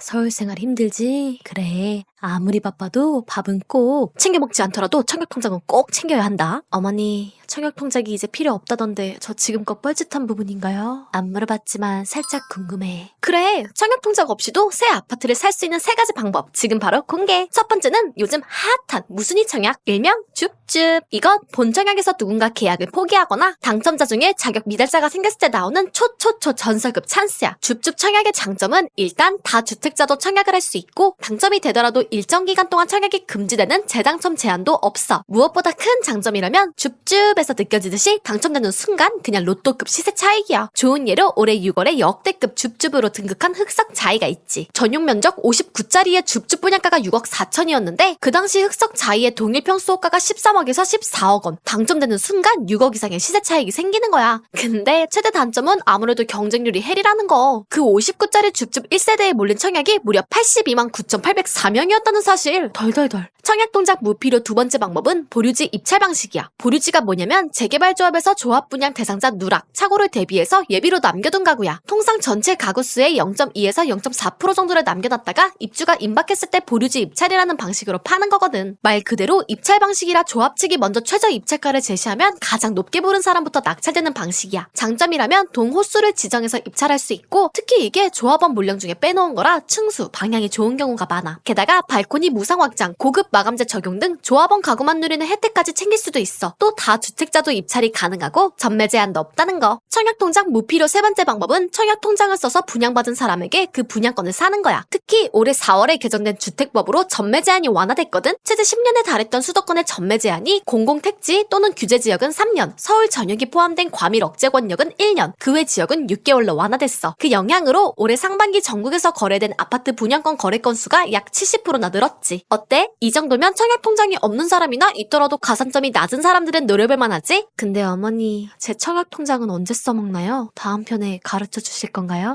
서울 생활 힘들지? 그래. 아무리 바빠도 밥은 꼭 챙겨 먹지 않더라도 청약통장은 꼭 챙겨야 한다. 어머니, 청약통장이 이제 필요 없다던데 저 지금껏 뻘짓한 부분인가요? 안 물어봤지만 살짝 궁금해. 그래, 청약통장 없이도 새 아파트를 살 수 있는 세 가지 방법 지금 바로 공개. 첫 번째는 요즘 핫한 무순위 청약, 일명 줍줍. 이건 본 청약에서 누군가 계약을 포기하거나 당첨자 중에 자격 미달자가 생겼을 때 나오는 초초초 전설급 찬스야. 줍줍 청약의 장점은 일단 다 주택자도 청약을 할 수 있고 당첨이 되더라도 일정 기간 동안 청약이 금지되는 재당첨 제한도 없어. 무엇보다 큰 장점이라면 줍줍에서 느껴지듯이 당첨되는 순간 그냥 로또급 시세 차익이야. 좋은 예로 올해 6월에 역대급 줍줍으로 등극한 흑석 자이가 있지. 전용 면적 59짜리의 줍줍 분양가가 6억 4천이었는데 그 당시 흑석 자이의 동일 평수 호가가 13억에서 14억 원. 당첨되는 순간 6억 이상의 시세 차익이 생기는 거야. 근데 최대 단점은 아무래도 경쟁률이 헬이라는 거. 그 59짜리 줍줍 1세대에 몰린 청약이 무려 82만 9,804명이었다 는 사실. 덜덜덜. 청약 동작 무필요 두 번째 방법은 보류지 입찰 방식이야. 보류지가 뭐냐면 재개발 조합에서 조합 분양 대상자 누락, 착오를 대비해서 예비로 남겨둔 가구야. 통상 전체 가구 수의 0.2에서 0.4% 정도를 남겨놨다가 입주가 임박했을 때 보류지 입찰이라는 방식으로 파는 거거든. 말 그대로 입찰 방식이라 조합 측이 먼저 최저 입찰가를 제시하면 가장 높게 부른 사람부터 낙찰되는 방식이야. 장점이라면 동 호수를 지정해서 입찰할 수 있고 특히 이게 조합원 물량 중에 빼놓은 거라 층수, 방향이 좋은 경우가 많아. 게다가 발코니 무상 확장, 고급 마감재 적용 등 조합원 가구만 누리는 혜택까지 챙길 수도 있어. 또 다주택자도 입찰이 가능하고 전매 제한도 없다는 거. 청약통장 무필요 세 번째 방법은 청약통장을 써서 분양받은 사람에게 그 분양권을 사는 거야. 특히 올해 4월에 개정된 주택법으로 전매 제한이 완화됐거든. 최대 10년에 달했던 수도권의 전매 제한이 공공택지 또는 규제 지역은 3년, 서울 전역이 포함된 과밀 억제 권역은 1년, 그 외 지역은 6개월로 완화됐어. 그 영향으로 올해 상반기 전국에서 거래된 아파트 분양권 거래 건수가 약 70%나 늘었지. 어때? 이 정도면 청약 통장이 없는 사람이나 있더라도 가산점이 낮은 사람들은 노려볼 만하지? 근데 어머니, 제 청약 통장은 언제 써먹나요? 다음 편에 가르쳐 주실 건가요?